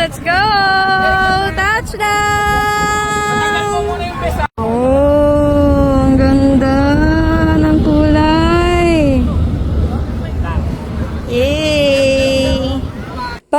Let's go! Touchdown!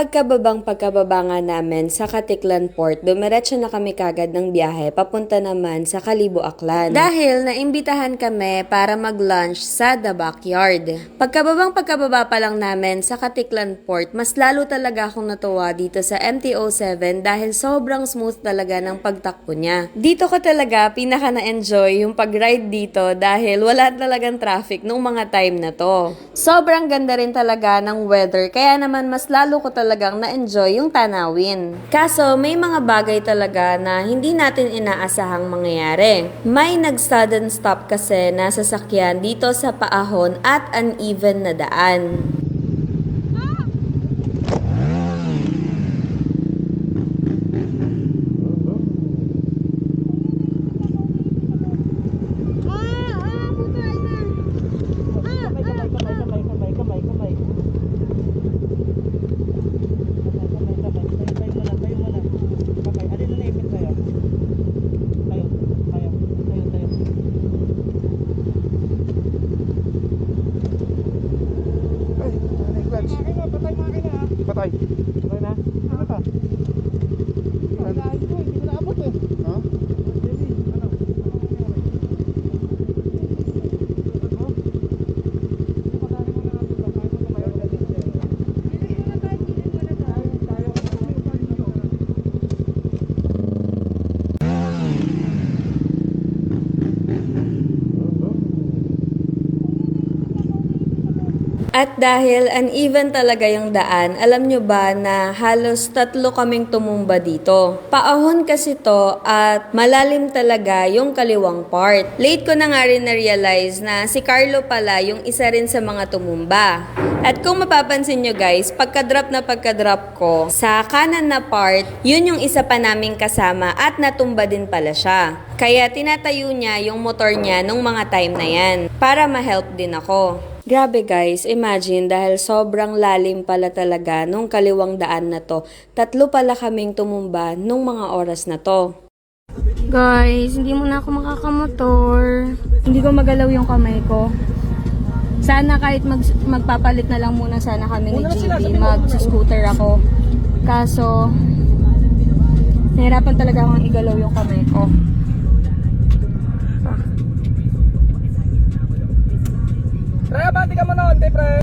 Pagkababang pagkababa nga namin sa Katiklan Port, dumiretso na kami kagad ng biyahe papunta naman sa Kalibo Aklan. Dahil naimbitahan kami para mag-lunch sa The Backyard. Pagkababang pagkababa pa lang namin sa Katiklan Port, mas lalo talaga akong natuwa dito sa MTO7 dahil sobrang smooth talaga ng pagtakbo niya. Dito ko talaga pinaka na-enjoy yung pag-ride dito dahil wala talagang traffic nung mga time na to. Sobrang ganda rin talaga ng weather kaya naman mas lalo ko talagang na-enjoy yung tanawin. Kaso may mga bagay talaga na hindi natin inaasahang mangyayari. May nag-sudden stop kasi na sasakyan dito sa paahon at uneven na daan. Ay, ano yung clutch? Patay makina ha? Patay. Patay na? Ano to? Ano? Hindi ko naabot eh. Ha? Ano? At dahil uneven talaga yung daan, alam nyo ba na halos tatlo kaming tumumba dito. Paahon kasi to at malalim talaga yung kaliwang part. Late ko na nga rin na-realize na si Carlo pala yung isa rin sa mga tumumba. At kung mapapansin nyo guys, pagka-drop na pagka-drop ko, sa kanan na part, yun yung isa pa naming kasama at natumba din pala siya. Kaya tinatayo niya yung motor niya nung mga time na yan para ma-help din ako. Grabe guys, imagine dahil sobrang lalim pala talaga nung kaliwang daan na to. Tatlo pala kaming tumumba nung mga oras na to. Guys, hindi muna ako makakamotor. Hindi ko magalaw yung kamay ko. Sana kahit mag, magpapalit na lang muna sana kami ni GB, mag-scooter ako. Kaso, nahirapan talaga akong igalaw yung kamay ko. Pre, bati ka mo noon, pre.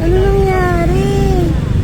Ano nangyari?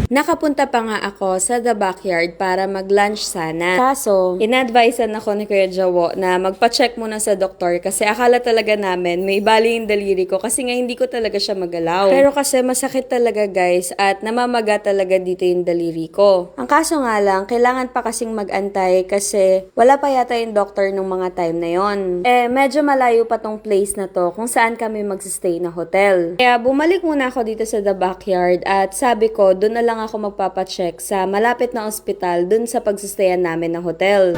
Nakapunta pa nga ako sa The Backyard para mag-lunch sana. Kaso, inadvisean ako ni Kuya Jawo na magpa-check muna sa doktor kasi akala talaga namin may bali yung daliri ko kasi nga hindi ko talaga siya magalaw. Pero kasi masakit talaga guys at namamaga talaga dito yung daliri ko. Ang kaso nga lang, kailangan pa kasing mag-antay kasi wala pa yata yung doctor nung mga time na yon. Eh, medyo malayo pa tong place na to kung saan kami magsistay na hotel. Kaya bumalik muna ako dito sa The Backyard at sabi ko, doon na lang ako magpapacheck sa malapit na ospital doon sa pagsistayan namin ng hotel.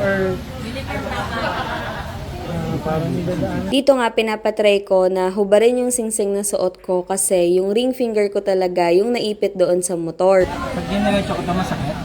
or... Dito nga pinapatry ko na hubarin yung singsing na suot ko kasi yung ring finger ko talaga yung naipit doon sa motor. Pag giniretso ko ito, masakit?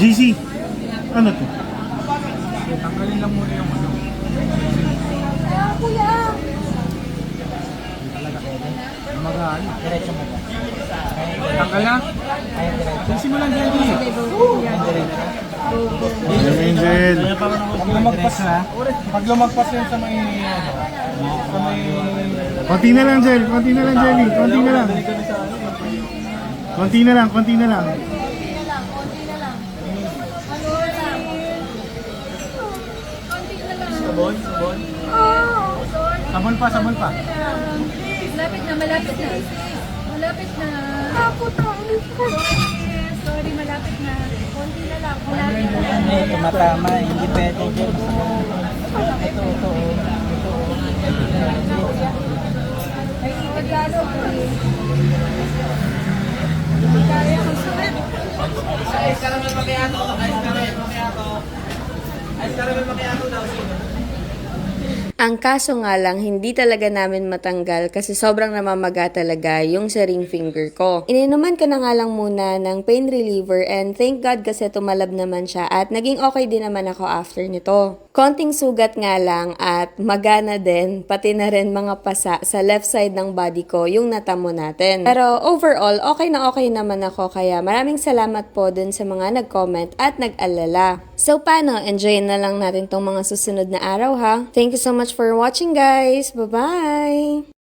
GC, ano to? Tanggalin lang muna yung ano. Magaan. Diretso mo ba? Tanggal na? Lumagpas na, pag lumagpas yan sa may... Sa may... Konti na lang, Jel. Konti na lang, Jelly. Konti na lang. Konti na lang, konti na lang. Sabon, sabon. Sabon pa, sabon pa. Lapit naman. malapit na. Malapit na. Ako malapit na. Konti na lang. Malapit na. Hindi, tumatama. Hindi pwede dyan. Ito, ito. Ay, magkano po eh. Hindi kaya ko sa Ang kaso nga lang, hindi talaga namin matanggal kasi sobrang namamaga talaga yung sa ring finger ko. Ininuman ko na nga lang muna ng pain reliever and thank God kasi tumalab naman siya at naging okay din naman ako after nito. Konting sugat nga lang at magana din, pati na rin mga pasa sa left side ng body ko yung natamo natin. Pero overall, okay na okay naman ako kaya maraming salamat po dun sa mga nag-comment at nag-alala. So paano, enjoy na lang natin tong mga susunod na araw ha. Thank you so much for watching guys. Bye-bye!